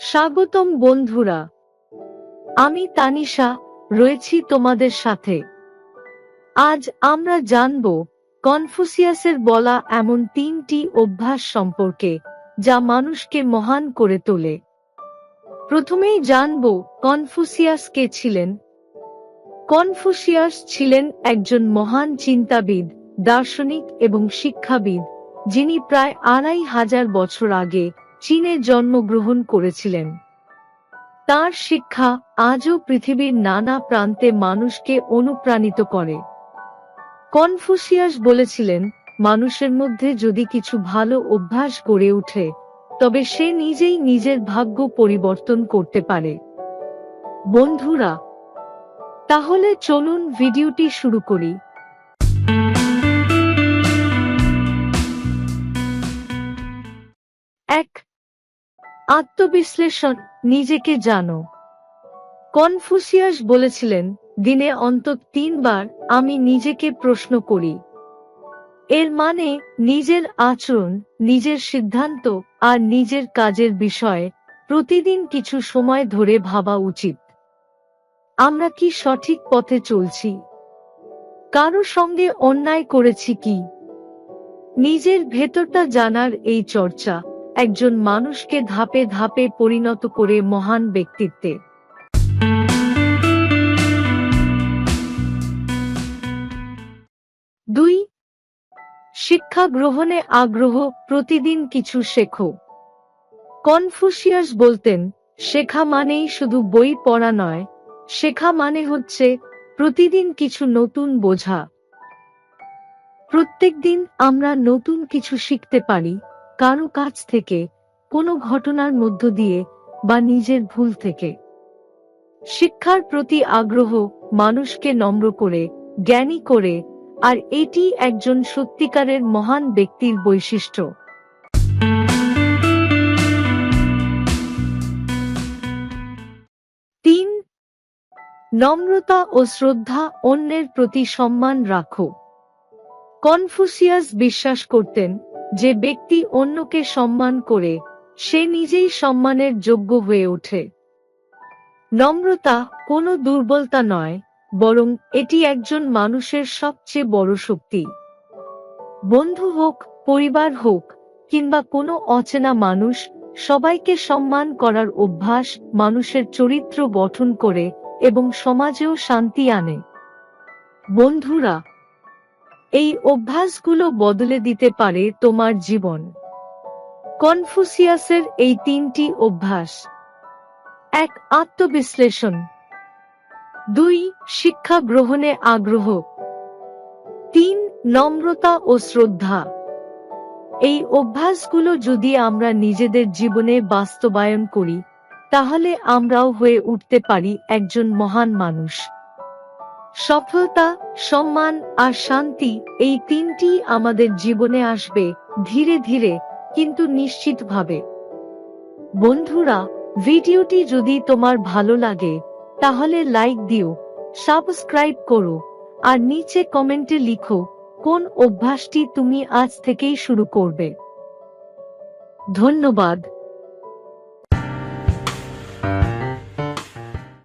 স্বাগতম বন্ধুরা। আমি তানিশা, রয়েছি তোমাদের সাথে। আজ আমরা জানব কনফুসিয়াসের বলা এমন তিনটি অভ্যাস সম্পর্কে যা মানুষকে মহান করে তোলে। প্রথমেই জানব কনফুসিয়াস কে ছিলেন কনফুসিয়াস ছিলেন একজন মহান চিন্তাবিদ, দার্শনিক এবং শিক্ষাবিদ, যিনি প্রায় আড়াই হাজার বছর আগে চীনে জন্মগ্রহণ করেছিলেন। তার শিক্ষা আজও পৃথিবীর নানা প্রান্তে মানুষকে অনুপ্রাণিত করে। কনফুসিয়াস বলেছিলেন, মানুষের মধ্যে যদি কিছু ভালো অভ্যাস গড়ে ওঠে, তবে সে নিজেই নিজের ভাগ্য পরিবর্তন করতে পারে। বন্ধুরা তাহলে চলুন ভিডিওটি শুরু করি। এক, আত্মবিশ্লেষণ, নিজেকে জানো। কনফুসিয়াস বলেছিলেন, দিনে অন্তত তিনবার আমি নিজেকে প্রশ্ন করি। এর মানে নিজের আচরণ, নিজের সিদ্ধান্ত আর নিজের কাজের বিষয়ে প্রতিদিন কিছু সময় ধরে ভাবা উচিত। আমরা কি সঠিক পথে চলছি? কারও সঙ্গে অন্যায় করেছি কি? নিজের ভেতরটা জানার এই চর্চা একজন মানুষকে ধাপে ধাপে পরিণত করে মহান ব্যক্তিত্বে দুই, শিক্ষা গ্রহণে আগ্রহ প্রতিদিন কিছু শেখো। কনফুসিয়াস বলতেন, শেখা মানেই শুধু বই পড়া নয় শেখা মানে হচ্ছে প্রতিদিন কিছু নতুন বোঝা। প্রত্যেকদিন আমরা নতুন কিছু শিখতে পারি, কারও কাছ থেকে, কোনো ঘটনার মধ্য দিয়ে বা নিজের ভুল থেকে। শিক্ষার প্রতি আগ্রহ মানুষকে নম্র করে, জ্ঞানী করে, আর এটি একজন সত্যিকারের মহান ব্যক্তির বৈশিষ্ট্য। নম্রতা ও শ্রদ্ধা অন্যের প্রতি সম্মান রাখো। কনফুসিয়াস বিশ্বাস করতেন যে ব্যক্তি অন্যকে সম্মান করে, সে নিজেই সম্মানের যোগ্য হয়ে ওঠে। নম্রতা কোনো দুর্বলতা নয়, বরং এটি একজন মানুষের সবচেয়ে বড় শক্তি। বন্ধু হোক, পরিবার হোক, কিংবা কোনো অচেনা মানুষ, সবাইকে সম্মান করার অভ্যাস মানুষের চরিত্র গঠন করে এবং সমাজেও শান্তি আনে। বন্ধুরা, এই অভ্যাসগুলো বদলে দিতে পারে তোমার জীবন। কনফুসিয়াসের এই তিনটি অভ্যাস। এক, আত্মবিশ্লেষণ। দুই, শিক্ষা গ্রহণে আগ্রহ। তিন, নম্রতা ও শ্রদ্ধা। এই অভ্যাসগুলো যদি আমরা নিজেদের জীবনে বাস্তবায়ন করি তাহলে আমরাও হয়ে উঠতে পারি একজন মহান মানুষ। সফলতা, সম্মান আর শান্তি এই তিনটি আমাদের জীবনে আসবে ধীরে ধীরে, কিন্তু নিশ্চিতভাবে। বন্ধুরা, ভিডিওটি যদি তোমার ভালো লাগে, তাহলে লাইক দিও, সাবস্ক্রাইব করো, আর নিচে কমেন্টে লিখো, কোন অভ্যাসটি তুমি আজ থেকেই শুরু করবে। ধন্যবাদ।